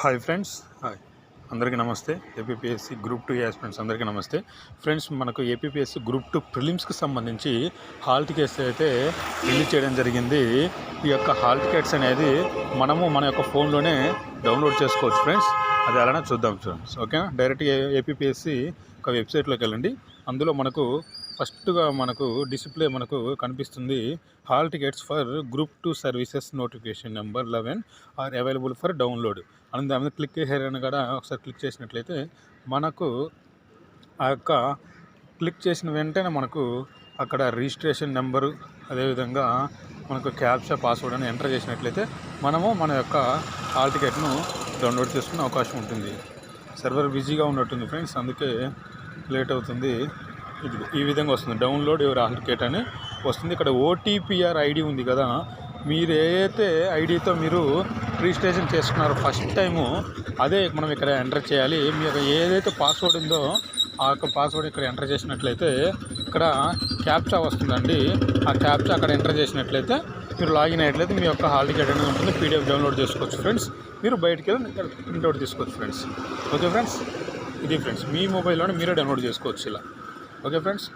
Hi friends hi అందరికీ నమస్తే. APPSC group two friends అందరికీ నమస్తే. ఫ్రెండ్స్ మనకు ఏపీపీఎస్సి గ్రూప్ టూ ప్రిలిమ్స్కి సంబంధించి హాల్ టికెట్స్ అయితే రిలీజ్ చేయడం జరిగింది. ఈ యొక్క హాల్ టికెట్స్ అనేది మనము మన యొక్క ఫోన్లోనే డౌన్లోడ్ చేసుకోవచ్చు ఫ్రెండ్స్ అది అలానే చూద్దాం ఫ్రెండ్స్ ఓకేనా డైరెక్ట్గా ఏపీపీఎస్సి ఒక వెబ్సైట్లోకి వెళ్ళండి. అందులో మనకు ఫస్ట్గా మనకు డిస్ప్లే మనకు కనిపిస్తుంది. Hall tickets for group two services notification number eleven are available for download. అని దాని మీద క్లిక్ చేశారని కూడా ఒకసారి క్లిక్ చేసినట్లయితే మనకు ఆ యొక్క క్లిక్ చేసిన వెంటనే మనకు అక్కడ రిజిస్ట్రేషన్ నెంబరు అదేవిధంగా మనకు క్యాప్చా పాస్వర్డ్ అని ఎంటర్ చేసినట్లయితే మనము మన యొక్క హాల్ టికెట్ను డౌన్లోడ్ చేసుకునే అవకాశం ఉంటుంది. సర్వర్ బిజీగా ఉన్నట్టుంది ఫ్రెండ్స్ అందుకే లేట్ అవుతుంది. ఇది ఈ విధంగా వస్తుంది. డౌన్లోడ్ యువర్ హాల్ అని వస్తుంది. ఇక్కడ ఓటీపీఆర్ ఐడి ఉంది కదా మీరు ఏదైతే ఐడితో మీరు రిజిస్ట్రేషన్ చేసుకున్నారో ఫస్ట్ టైము అదే మనం ఇక్కడ ఎంటర్ చేయాలి. మీ యొక్క ఏదైతే పాస్వర్డ్ ఉందో ఆ యొక్క పాస్వర్డ్ ఇక్కడ ఎంటర్ చేసినట్లయితే ఇక్కడ క్యాప్చా వస్తుందండి. ఆ క్యాప్చా అక్కడ ఎంటర్ చేసినట్లయితే మీరు లాగిన్ అయ్యేట్లయితే మీ యొక్క హాల్ టికెట్ అనేది ఉంటుంది. పీడిఎఫ్ డౌన్లోడ్ చేసుకోవచ్చు ఫ్రెండ్స్. మీరు బయటికి వెళ్ళి ఇక్కడ ప్రింట్అవుట్ తీసుకోవచ్చు ఫ్రెండ్స్. Okay friends? ఇది ఫ్రెండ్స్ మీ మొబైల్లోనే మీరే డౌన్లోడ్ చేసుకోవచ్చు ఇలా. Okay friends